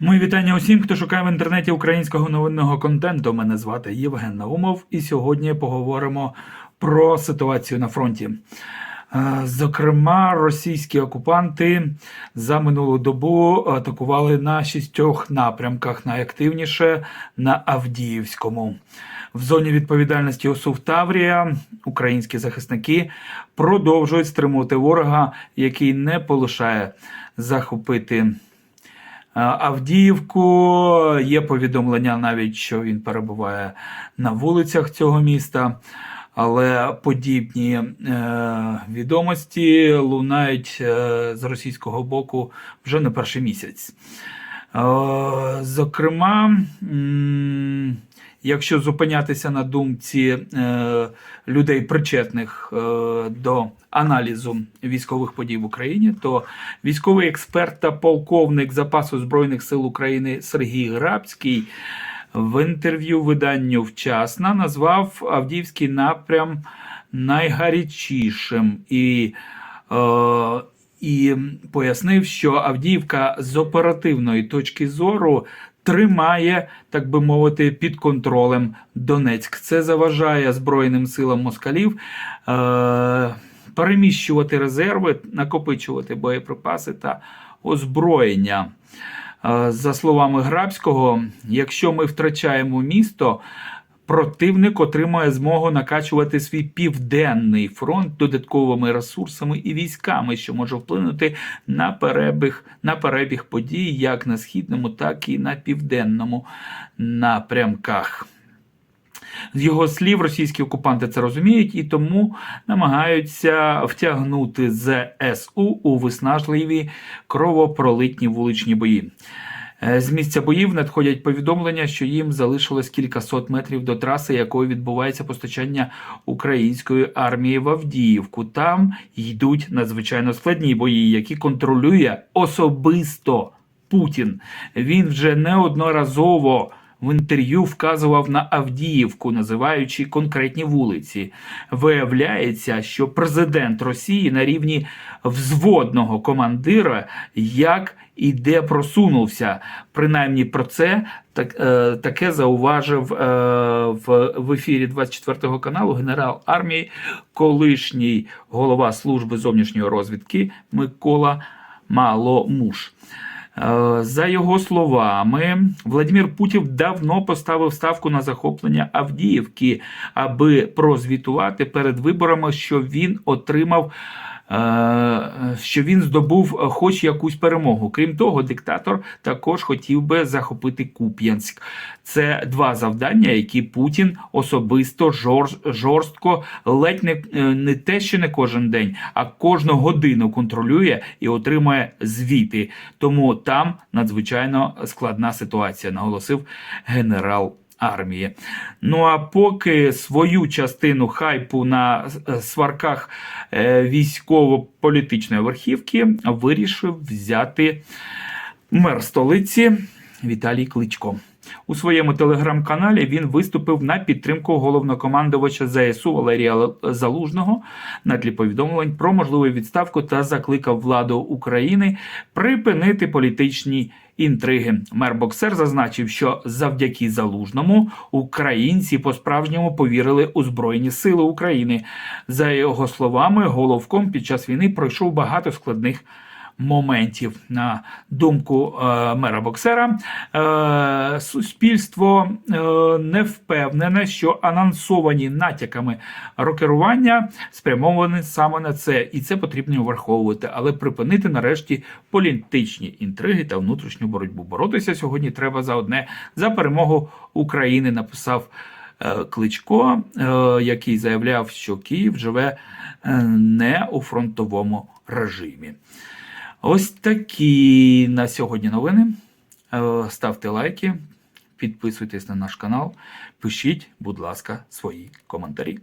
Мої вітання усім, хто шукає в інтернеті українського новинного контенту. Мене звати Євген Наумов, і сьогодні поговоримо про ситуацію на фронті. Е, Зокрема, російські окупанти за минулу добу атакували на шістьох напрямках, найактивніше на Авдіївському. В зоні відповідальності ОСУВ Таврія українські захисники продовжують стримувати ворога, який не полишає захопити Авдіївку. Є повідомлення навіть, що він перебуває на вулицях цього міста. Але подібні е, відомості лунають е, з російського боку вже не перший місяць. Е, зокрема, м, якщо зупинятися на думці е, людей, причетних е, до аналізу військових подій в Україні, то військовий експерт та полковник запасу Збройних сил України Сергій Грабський в інтерв'ю виданню вчасно назвав Авдіївський напрям найгарячішим і, е, і пояснив, що Авдіївка з оперативної точки зору тримає, так би мовити, під контролем Донецьк. Це заважає Збройним силам москалів. Е, Переміщувати резерви, накопичувати боєприпаси та озброєння. Е, За словами Грабського, якщо ми втрачаємо місто, противник отримає змогу накачувати свій південний фронт додатковими ресурсами і військами, що може вплинути на перебіг, на перебіг подій як на східному, так і на південному напрямках. З його слів, російські окупанти це розуміють і тому намагаються втягнути ЗСУ у виснажливі кровопролитні вуличні бої. Е, З місця боїв надходять повідомлення, що їм залишилось кількасот метрів до траси, якою відбувається постачання української армії в Авдіївку. Там йдуть надзвичайно складні бої, які контролює особисто Путін. Він вже неодноразово в інтерв'ю вказував на Авдіївку, називаючи конкретні вулиці. Виявляється, що президент Росії на рівні взводного командира як і де просунувся. Принаймні про це так, е, таке зауважив е, в, в ефірі 24 каналу генерал армії, колишній голова служби зовнішньої розвідки Микола Маломуш. Е, За його словами, Владимир Путін давно поставив ставку на захоплення Авдіївки, аби прозвітувати перед виборами, що він отримав. Е, Що він здобув хоч якусь перемогу. Крім того, диктатор також хотів би захопити Куп'янськ. Це два завдання, які Путін особисто жорстко, ледь не, е, не те, що не кожен день, а кожну годину контролює і отримує звіти. Тому там надзвичайно складна ситуація, наголосив генерал. Армії. Ну а поки свою частину хайпу на е, сварках е, військово-політичної верхівки вирішив взяти мер столиці Віталій Кличко. У своєму телеграм-каналі він виступив на підтримку головнокомандувача ЗСУ Валерія Залужного на тлі повідомлень про можливу відставку та закликав владу України припинити політичні інтриги. Мер Боксер зазначив, що завдяки залужному українці по-справжньому повірили у Збройні Сили України. За його словами, головком під час війни пройшов багато складних моментів. На думку е, мера Боксера, е, суспільство е, не впевнене, що анонсовані натяками рокерування спрямовані саме на це, і це потрібно враховувати, але припинити нарешті політичні інтриги та внутрішню боротьбу. Боротися сьогодні треба за одне за перемогу України. Написав. Кличко, який заявляв, що Київ живе не у фронтовому режимі. Ось такі на сьогодні новини. Е, Ставте лайки, підписуйтесь на наш канал, пишіть, будь ласка, свої коментарі.